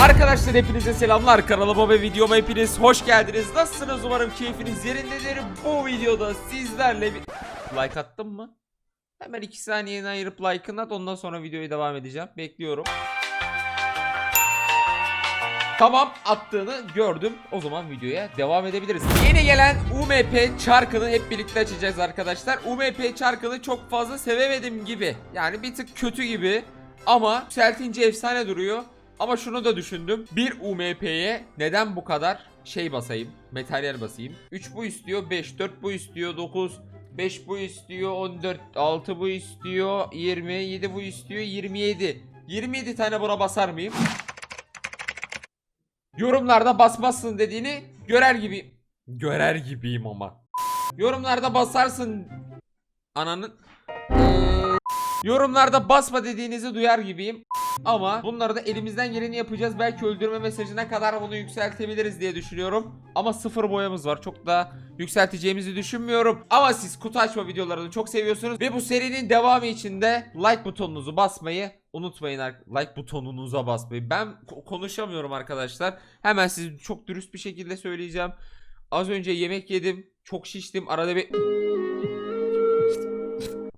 Arkadaşlar hepinize selamlar kanalıma ve videoma hepiniz hoş geldiniz Nasılsınız umarım keyfiniz yerindedir Bu videoda sizlerle bir... Like attın mı? Hemen 2 saniyeni ayırıp like'ını at ondan sonra videoya devam edeceğim Bekliyorum Tamam attığını gördüm. O zaman videoya devam edebiliriz. Yeni gelen UMP çarkını hep birlikte açacağız arkadaşlar. UMP çarkını çok fazla sevemedim gibi. Yani bir tık kötü gibi. Ama yükseltince efsane duruyor. Ama şunu da düşündüm. Bir UMP'ye neden bu kadar şey basayım? Materyal basayım. 3 bu istiyor, 5, 4 bu istiyor, 9, 5 bu istiyor, 14, 6 bu istiyor, 20, 7 bu istiyor, 27. 27 tane buna basar mıyım? Yorumlarda basmazsın dediğini görer gibi görer gibiyim ama. Yorumlarda basarsın ananın Eee, yorumlarda basma dediğinizi duyar gibiyim. Ama bunları da elimizden geleni yapacağız. Belki öldürme mesajına kadar bunu yükseltebiliriz diye düşünüyorum. Ama sıfır boyamız var. Çok da yükselteceğimizi düşünmüyorum. Ama siz kutu açma videolarını çok seviyorsunuz. Ve bu serinin devamı için de like butonunuzu basmayı unutmayın. Like butonunuza basmayı. Ben ko- konuşamıyorum arkadaşlar. Hemen size çok dürüst bir şekilde söyleyeceğim. Az önce yemek yedim. Çok şiştim. Arada bir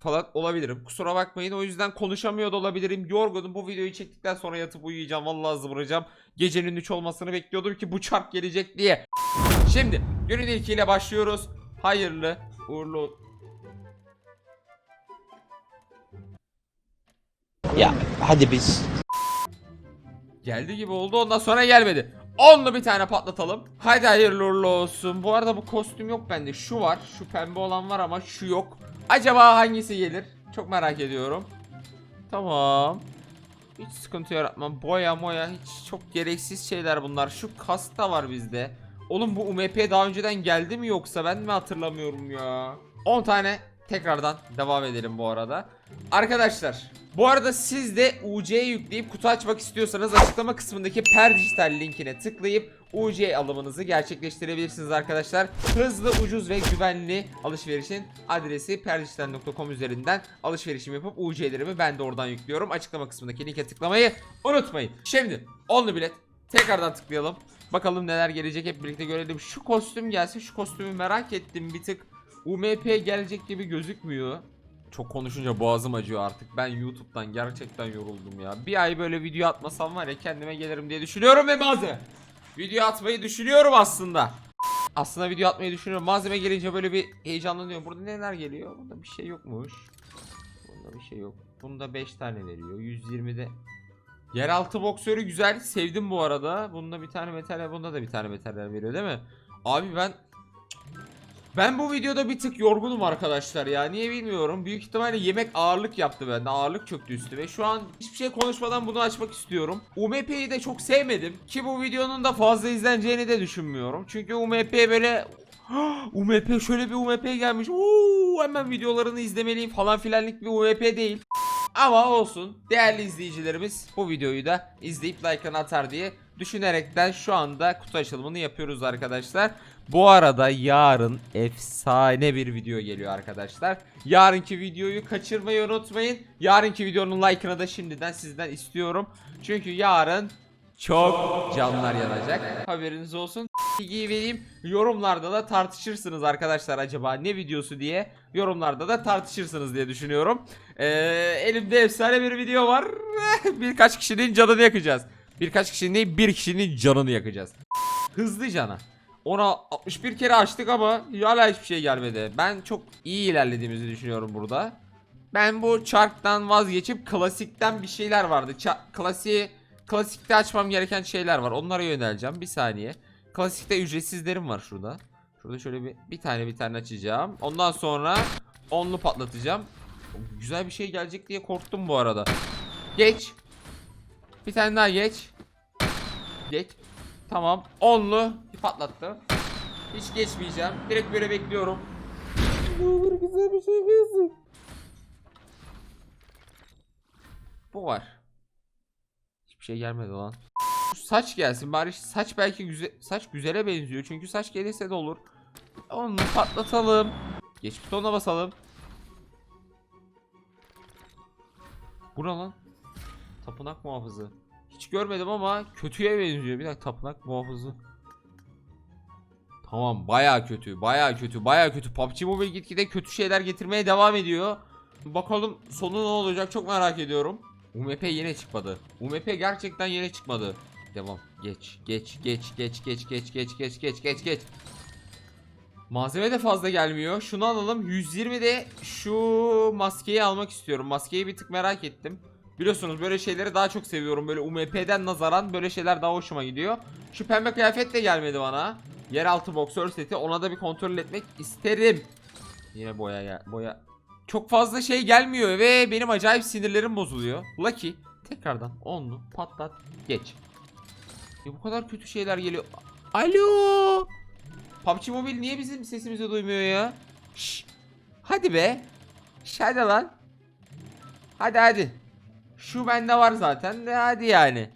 falan olabilirim. Kusura bakmayın. O yüzden konuşamıyor da olabilirim. Yorgunum. Bu videoyu çektikten sonra yatıp uyuyacağım. Vallahi zıvıracağım. Gecenin 3 olmasını bekliyordum ki bu çark gelecek diye. Şimdi günün ilkiyle başlıyoruz. Hayırlı uğurlu Ya hadi biz. geldi gibi oldu. Ondan sonra gelmedi. Onlu bir tane patlatalım. Hadi hayırlı uğurlu olsun. Bu arada bu kostüm yok bende. Şu var. Şu pembe olan var ama şu yok. Acaba hangisi gelir? Çok merak ediyorum. Tamam. Hiç sıkıntı yaratmam. Boya moya hiç çok gereksiz şeyler bunlar. Şu kasta var bizde. Oğlum bu UMP daha önceden geldi mi yoksa ben mi hatırlamıyorum ya? 10 tane tekrardan devam edelim bu arada. Arkadaşlar bu arada siz de UC'ye yükleyip kutu açmak istiyorsanız açıklama kısmındaki per dijital linkine tıklayıp UC alımınızı gerçekleştirebilirsiniz arkadaşlar. Hızlı, ucuz ve güvenli alışverişin adresi perdijital.com üzerinden alışverişimi yapıp UC'lerimi ben de oradan yüklüyorum. Açıklama kısmındaki linke tıklamayı unutmayın. Şimdi onlu bilet tekrardan tıklayalım. Bakalım neler gelecek hep birlikte görelim. Şu kostüm gelse şu kostümü merak ettim bir tık. UMP gelecek gibi gözükmüyor. Çok konuşunca boğazım acıyor artık. Ben YouTube'dan gerçekten yoruldum ya. Bir ay böyle video atmasam var ya kendime gelirim diye düşünüyorum ve malzeme. Video atmayı düşünüyorum aslında. Aslında video atmayı düşünüyorum. Malzeme gelince böyle bir heyecanlanıyorum. Burada neler geliyor? Burada bir şey yokmuş. Bunda bir şey yok. Bunda 5 tane veriyor. 120'de Yeraltı boksörü güzel. Sevdim bu arada. Bunda bir tane metal, bunda da bir tane metaller veriyor değil mi? Abi ben ben bu videoda bir tık yorgunum arkadaşlar ya. Niye bilmiyorum. Büyük ihtimalle yemek ağırlık yaptı bende. Ağırlık çöktü üstüme. Şu an hiçbir şey konuşmadan bunu açmak istiyorum. UMP'yi de çok sevmedim. Ki bu videonun da fazla izleneceğini de düşünmüyorum. Çünkü UMP böyle UMP şöyle bir UMP gelmiş. Oo, hemen videolarını izlemeliyim falan filanlık bir UMP değil. Ama olsun. Değerli izleyicilerimiz bu videoyu da izleyip like'ını atar diye düşünerekten şu anda kutu açılımını yapıyoruz arkadaşlar. Bu arada yarın efsane bir video geliyor arkadaşlar. Yarınki videoyu kaçırmayı unutmayın. Yarınki videonun like'ını da şimdiden sizden istiyorum. Çünkü yarın çok canlar yanacak. Haberiniz olsun. Bilgiyi vereyim. Yorumlarda da tartışırsınız arkadaşlar acaba ne videosu diye. Yorumlarda da tartışırsınız diye düşünüyorum. Ee, elimde efsane bir video var. Birkaç kişinin canını yakacağız. Birkaç kişinin değil bir kişinin canını yakacağız. Hızlı cana. Ona 61 kere açtık ama hala hiçbir şey gelmedi. Ben çok iyi ilerlediğimizi düşünüyorum burada. Ben bu çarktan vazgeçip klasikten bir şeyler vardı. Ça klasiği klasikte açmam gereken şeyler var. Onlara yöneleceğim. Bir saniye. Klasikte ücretsizlerim var şurada. Şurada şöyle bir bir tane bir tane açacağım. Ondan sonra onlu patlatacağım. Güzel bir şey gelecek diye korktum bu arada. Geç. Bir tane daha geç. Geç. Tamam. Onlu patlattı. Hiç geçmeyeceğim. Direkt böyle bekliyorum. Ne olur güzel bir şey gelsin. Bu var. Hiçbir şey gelmedi lan. Saç gelsin bari saç belki güzel saç güzele benziyor çünkü saç gelirse de olur. Onu patlatalım. Geç butona basalım. Bu ne lan? Tapınak muhafızı. Hiç görmedim ama kötüye benziyor. Bir dakika tapınak muhafızı. Tamam baya kötü baya kötü baya kötü. PUBG Mobile gitgide kötü şeyler getirmeye devam ediyor. Bakalım sonu ne olacak çok merak ediyorum. UMP yine çıkmadı. UMP gerçekten yine çıkmadı. Devam. Geç geç geç geç geç geç geç geç geç geç geç. Malzeme de fazla gelmiyor. Şunu alalım. 120 de şu maskeyi almak istiyorum. Maskeyi bir tık merak ettim. Biliyorsunuz böyle şeyleri daha çok seviyorum. Böyle UMP'den nazaran böyle şeyler daha hoşuma gidiyor. Şu pembe kıyafet de gelmedi bana. Yeraltı boksör seti. Ona da bir kontrol etmek isterim. Yine boya ya boya. Çok fazla şey gelmiyor ve benim acayip sinirlerim bozuluyor. Lucky tekrardan onlu patlat geç. Ya bu kadar kötü şeyler geliyor. Alo. PUBG Mobile niye bizim sesimizi duymuyor ya? Şş. Hadi be. Şş, hadi lan. Hadi hadi. Şu bende var zaten de hadi yani.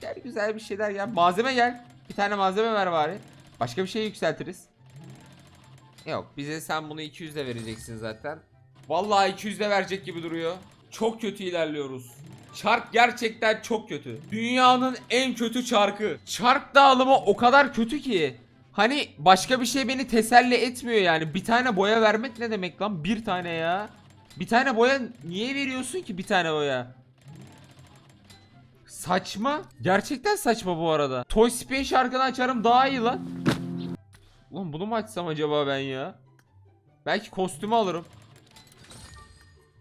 Gel güzel bir şeyler gel. Malzeme gel. Bir tane malzeme ver bari. Başka bir şey yükseltiriz. Yok bize sen bunu 200 de vereceksin zaten. Vallahi 200 de verecek gibi duruyor. Çok kötü ilerliyoruz. Çark gerçekten çok kötü. Dünyanın en kötü çarkı. Çark dağılımı o kadar kötü ki. Hani başka bir şey beni teselli etmiyor yani. Bir tane boya vermek ne demek lan? Bir tane ya. Bir tane boya niye veriyorsun ki bir tane boya? Saçma. Gerçekten saçma bu arada. Toy Spin şarkını açarım daha iyi lan. Ulan bunu mu açsam acaba ben ya? Belki kostümü alırım.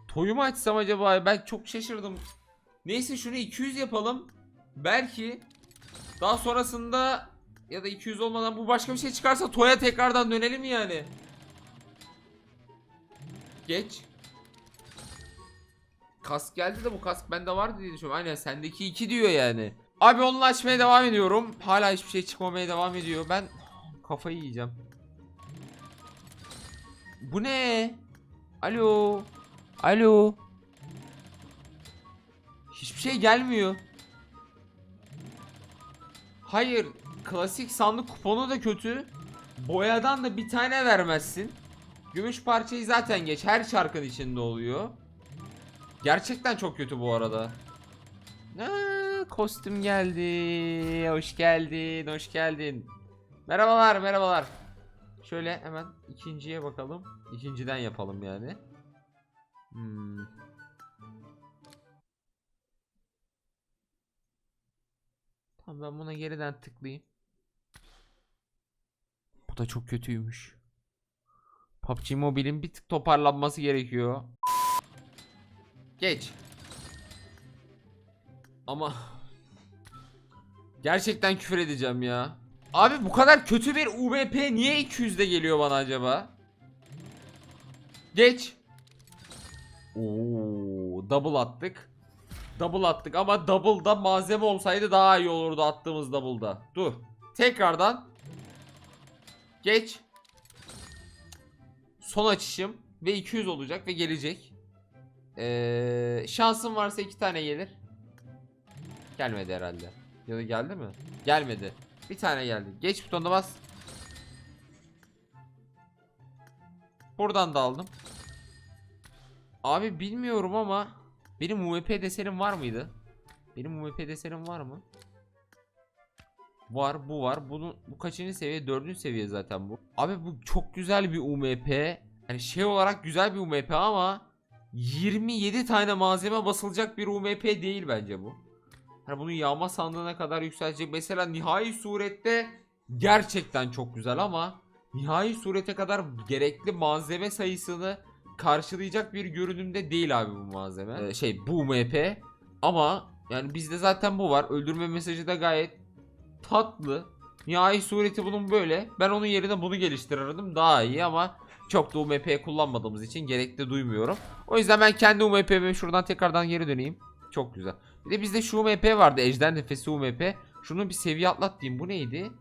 Toyu mu açsam acaba? Ben çok şaşırdım. Neyse şunu 200 yapalım. Belki daha sonrasında ya da 200 olmadan bu başka bir şey çıkarsa Toy'a tekrardan dönelim yani. Geç. Kask geldi de bu kask bende vardı diye düşünüyorum. Aynen sendeki 2 diyor yani. Abi onunla açmaya devam ediyorum. Hala hiçbir şey çıkmamaya devam ediyor. Ben kafayı yiyeceğim. Bu ne? Alo. Alo. Hiçbir şey gelmiyor. Hayır, klasik sandık kuponu da kötü. Boyadan da bir tane vermezsin. Gümüş parçayı zaten geç. Her şarkının içinde oluyor. Gerçekten çok kötü bu arada. Aa, kostüm geldi. Hoş geldin, hoş geldin. Merhabalar, merhabalar. Şöyle hemen ikinciye bakalım. İkinciden yapalım yani. Hmm. Tamam ben buna geriden tıklayayım. Bu da çok kötüymüş. PUBG Mobile'in bir tık toparlanması gerekiyor. Geç. Ama gerçekten küfür edeceğim ya. Abi bu kadar kötü bir UMP niye 200'de geliyor bana acaba? Geç. Oo, double attık. Double attık ama double'da malzeme olsaydı daha iyi olurdu attığımız double'da. Dur. Tekrardan. Geç. Son açışım ve 200 olacak ve gelecek. Ee, şansım varsa iki tane gelir. Gelmedi herhalde. Ya da geldi mi? Gelmedi. Bir tane geldi. Geç butonuna bas. Buradan da aldım. Abi bilmiyorum ama benim UMP desenim var mıydı? Benim UMP desenim var mı? Var, bu var. Bunu bu kaçıncı seviye? Dördüncü seviye zaten bu. Abi bu çok güzel bir UMP. Yani şey olarak güzel bir UMP ama 27 tane malzeme basılacak bir UMP değil bence bu. Hani bunu yağma sandığına kadar yükselecek. Mesela nihai surette gerçekten çok güzel ama nihai surete kadar gerekli malzeme sayısını karşılayacak bir görünümde değil abi bu malzeme. Ee, şey bu UMP ama yani bizde zaten bu var. Öldürme mesajı da gayet tatlı. Nihai sureti bunun böyle. Ben onun yerine bunu geliştirirdim daha iyi ama çok da UMP kullanmadığımız için gerekli duymuyorum. O yüzden ben kendi UMP'mi şuradan tekrardan geri döneyim. Çok güzel. Bir de bizde şu UMP vardı. Ejder nefesi UMP. Şunu bir seviye atlat diyeyim. Bu neydi?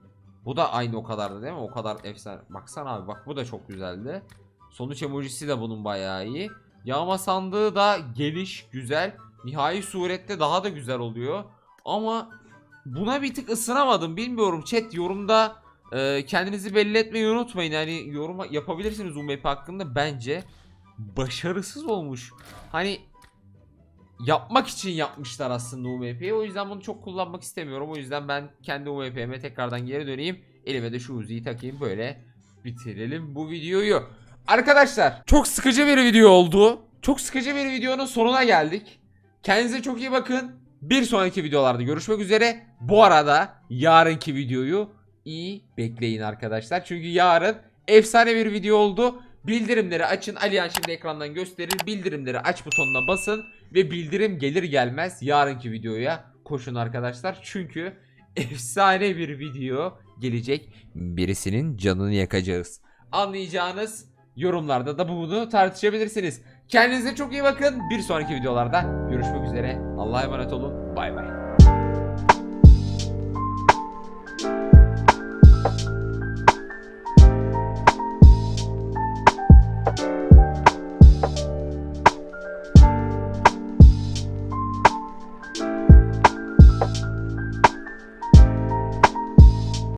Bu da aynı o kadardı değil mi? O kadar efsane. Baksana abi bak bu da çok güzeldi. Sonuç emojisi de bunun bayağı iyi. Yağma sandığı da geniş, güzel. Nihai surette daha da güzel oluyor. Ama buna bir tık ısınamadım. Bilmiyorum chat yorumda e, kendinizi belli etmeyi unutmayın. Yani yorum yapabilirsiniz UMP hakkında bence başarısız olmuş. Hani yapmak için yapmışlar aslında UMP'yi. O yüzden bunu çok kullanmak istemiyorum. O yüzden ben kendi UMP'me tekrardan geri döneyim. Elime de şu Uzi'yi takayım böyle bitirelim bu videoyu. Arkadaşlar çok sıkıcı bir video oldu. Çok sıkıcı bir videonun sonuna geldik. Kendinize çok iyi bakın. Bir sonraki videolarda görüşmek üzere. Bu arada yarınki videoyu iyi bekleyin arkadaşlar. Çünkü yarın efsane bir video oldu. Bildirimleri açın. Alihan şimdi ekrandan gösterir. Bildirimleri aç butonuna basın. Ve bildirim gelir gelmez yarınki videoya koşun arkadaşlar. Çünkü efsane bir video gelecek. Birisinin canını yakacağız. Anlayacağınız yorumlarda da bunu tartışabilirsiniz. Kendinize çok iyi bakın. Bir sonraki videolarda görüşmek üzere. Allah'a emanet olun. Bay bay.